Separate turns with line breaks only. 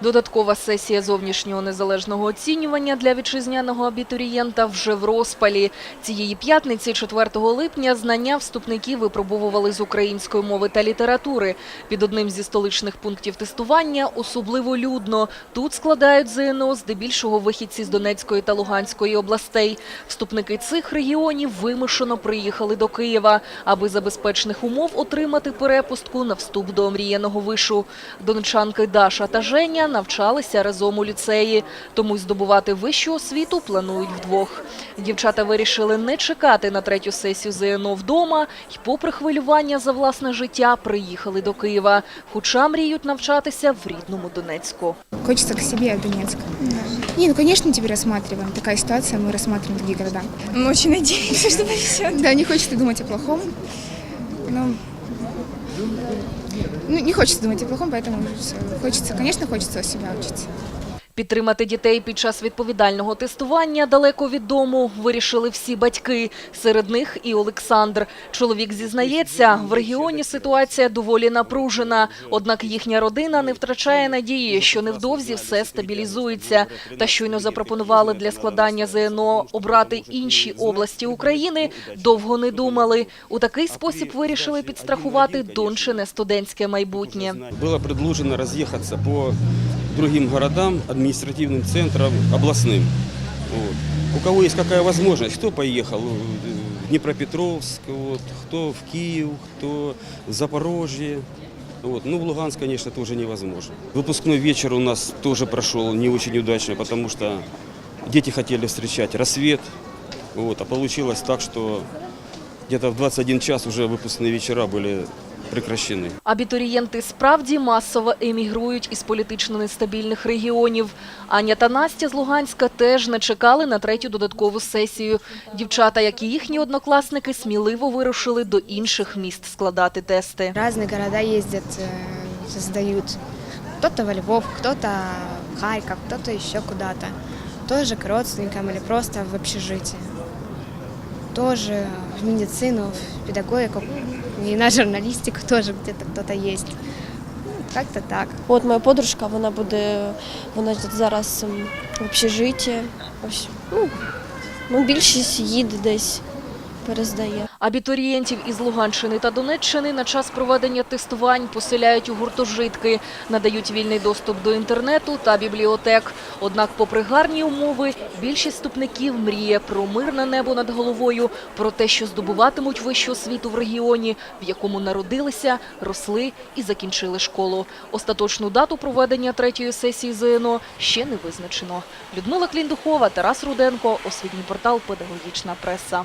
Додаткова сесія зовнішнього незалежного оцінювання для вітчизняного абітурієнта вже в розпалі. Цієї п'ятниці, 4 липня, знання вступників випробовували з української мови та літератури. Під одним зі столичних пунктів тестування особливо людно. Тут складають ЗНО здебільшого вихідці з Донецької та Луганської областей. Вступники цих регіонів вимушено приїхали до Києва, аби за безпечних умов отримати перепустку на вступ до омріяного вишу. Донечанки Даша та Женя навчалися разом у ліцеї, тому й здобувати вищу освіту планують вдвох. Дівчата вирішили не чекати на третю сесію ЗНО вдома і, попри хвилювання за власне життя, приїхали до Києва, хоча мріють навчатися в рідному Донецьку.
Хочется к себе в Донецк. Не, ну рассматриваем. Такая ситуация, мы рассматриваем другие города.
Мы очень надеемся, что повезет.
Да, не хочется думать о плохом. Но ну, не хочется думать о плохом, поэтому все. хочется, конечно, хочется у себя учиться.
Підтримати дітей під час відповідального тестування далеко від дому вирішили всі батьки. Серед них і Олександр. Чоловік зізнається, в регіоні ситуація доволі напружена. Однак їхня родина не втрачає надії, що невдовзі все стабілізується. Та щойно запропонували для складання ЗНО обрати інші області України. Довго не думали. У такий спосіб вирішили підстрахувати дончине студентське майбутнє.
Было предложено разъехаться по другим городам, административным центрам, областным. Вот. У кого есть какая возможность, кто поехал в Днепропетровск, вот, кто в Киев, кто в Запорожье. Вот. Ну, в Луганск, конечно, тоже невозможно. Выпускной вечер у нас тоже прошел не очень удачно, потому что дети хотели встречать рассвет, вот, а получилось так, что где-то в 21 час уже выпускные вечера были прекращены.
Абітурієнти справді масово емігрують із політично нестабільних регіонів. Аня та Настя з Луганська теж не чекали на третю додаткову сесію. Дівчата, як і їхні однокласники, сміливо вирушили до інших міст складати тести.
Разные города ездят, э, сдают. Кто-то во Львов, кто-то в Харьков, кто-то еще куда-то. Тоже к родственникам или просто в общежитие. Тоже в медицину, в педагогику и на журналистику тоже где-то кто-то есть. Ну, Как-то так.
От моя подружка, вона буде, вона зараз ем, в общежитті. Ну, ну, більшість їде десь, перездає.
Абітурієнтів із Луганщини та Донеччини на час проведення тестувань поселяють у гуртожитки, надають вільний доступ до інтернету та бібліотек. Однак, попри гарні умови, більшість вступників мріє про мирне небо над головою, про те, що здобуватимуть вищу освіту в регіоні, в якому народилися, росли і закінчили школу. Остаточну дату проведення третьої сесії ЗНО ще не визначено. Людмила Кліндухова, Тарас Руденко, освітній портал «Педагогічна преса».